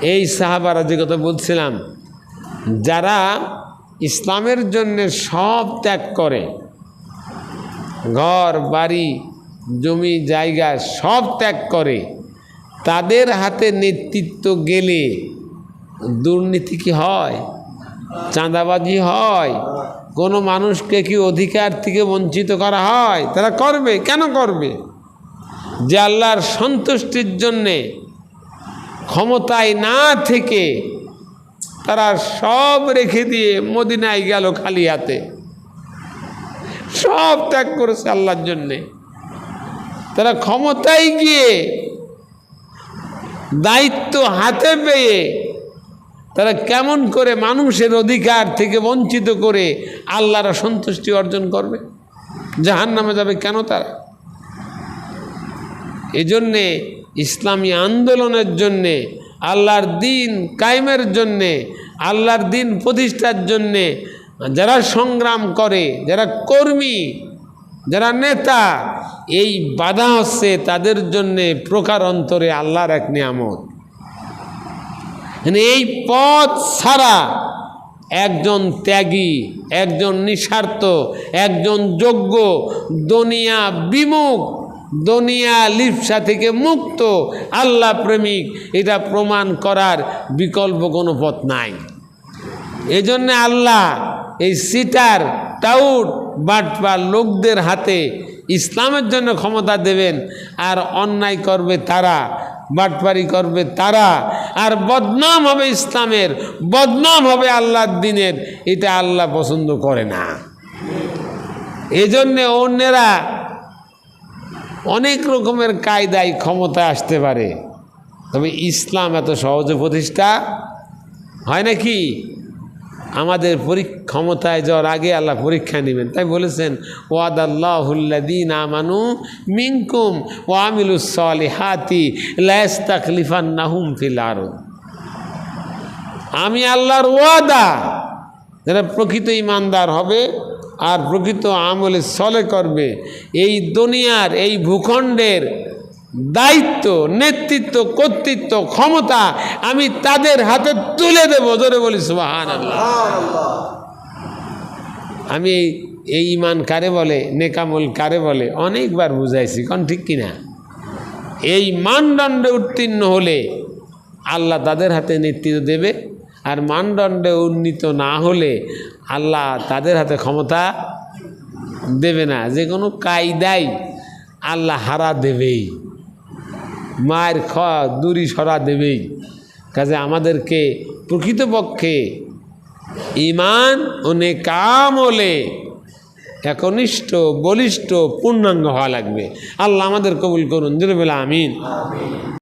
এই সাহাবারা যে কথা বলছিলাম, যারা ইসলামের জন্য সব ত্যাগ করে, ঘর, বাড়ি, জমি, জায়গা সব ত্যাগ করে, তাদের হাতে নেতৃত্ব গেলে দুর্নীতি কি হয়? চাঁদাবাজি হয়? কোনো মানুষকে কি অধিকার থেকে বঞ্চিত করা হয়? তারা করবে, কেন করবে? যে আল্লাহর সন্তুষ্টির জন্যে ক্ষমতায় না থেকে তারা সব রেখে দিয়ে মদিনায় গেল খালি হাতে। সব ত্যাগ করেছে আল্লাহর জন্যে। তারা ক্ষমতায় গিয়ে দায়িত্ব হাতে পেয়ে তারা কেমন করে মানুষের অধিকার থেকে বঞ্চিত করে আল্লাহর সন্তুষ্টি অর্জন করবে? জাহান নামে যাবে কেন তারা? এজন্যে ইসলামী আন্দোলনের জন্যে, আল্লাহর দিন কায়েমের জন্যে, আল্লাহর দিন প্রতিষ্ঠার জন্যে যারা সংগ্রাম করে, যারা কর্মী, যারা নেতা, এই বাধা হচ্ছে তাদের জন্যে প্রকার অন্তরে আল্লাহর এক নিয়ামত। মানে এই পথ ছাড়া একজন ত্যাগী, একজন নিঃস্বার্থ, একজন যোগ্য, দুনিয়া বিমুখ দুনিয়া লিপসা থেকে মুক্ত, আল্লাহ প্রেমিক। এটা প্রমাণ করার বিকল্প কোনো পথ নাই। এজন্য আল্লাহ এই সিটার, টাউট বাটপার লোকদের হাতে ইসলামের জন্য ক্ষমতা দেবেন, আর অন্যায় করবে তারা, বাটপারি করবে তারা, আর বদনাম হবে ইসলামের, বদনাম হবে আল্লাহর দিনের, এটা আল্লাহ পছন্দ করে না। এজন্যে অন্যেরা অনেক রকমের কায়দায় ক্ষমতায় আসতে পারে। তবে ইসলাম এত সহজে প্রতিষ্ঠা হয় নাকি? আমাদের ক্ষমতায় যাওয়ার আগে আল্লাহ পরীক্ষা নেবেন। তাই বলেছেন ওয়াদ আল্লাহুল্লাদিন আমানু মিনকুম ও আমিলুসলি হাতি লাস তাকলিফান নাহুম ফিল আরদ। আমি আল্লাহর ওয়াদা, যারা প্রকৃত ইমানদার হবে আর প্রকৃত আমলে সলে করবে। এই দুনিয়ার, এই ভূখণ্ডের দায়িত্ব, নেতৃত্ব, কর্তৃত্ব, ক্ষমতা আমি তাদের হাতে তুলে দেবো। জোরে বলি সুবাহান আমি এই ইমান কারে বলে, নেকামল কারে বলে? অনেকবার বুঝাইছি কারণ ঠিক কিনা? এই মানদণ্ডে উত্তীর্ণ হলে আল্লাহ তাদের হাতে নেতৃত্ব দেবে। আর মানদণ্ডে উন্নীত না হলে আল্লাহ তাদের হাতে ক্ষমতা দেবে না। যে কোনো কায়দাই আল্লাহ হারা দেবেই। মায়ের খ, দূরি সরা দেবেই। কাজে আমাদেরকে প্রকৃতপক্ষে ইমান ও নেকামলে একনিষ্ঠ, বলিষ্ঠ, পূর্ণাঙ্গ হওয়া লাগবে। আল্লাহ আমাদের কবুল করুন। জুরবেলা আমিন।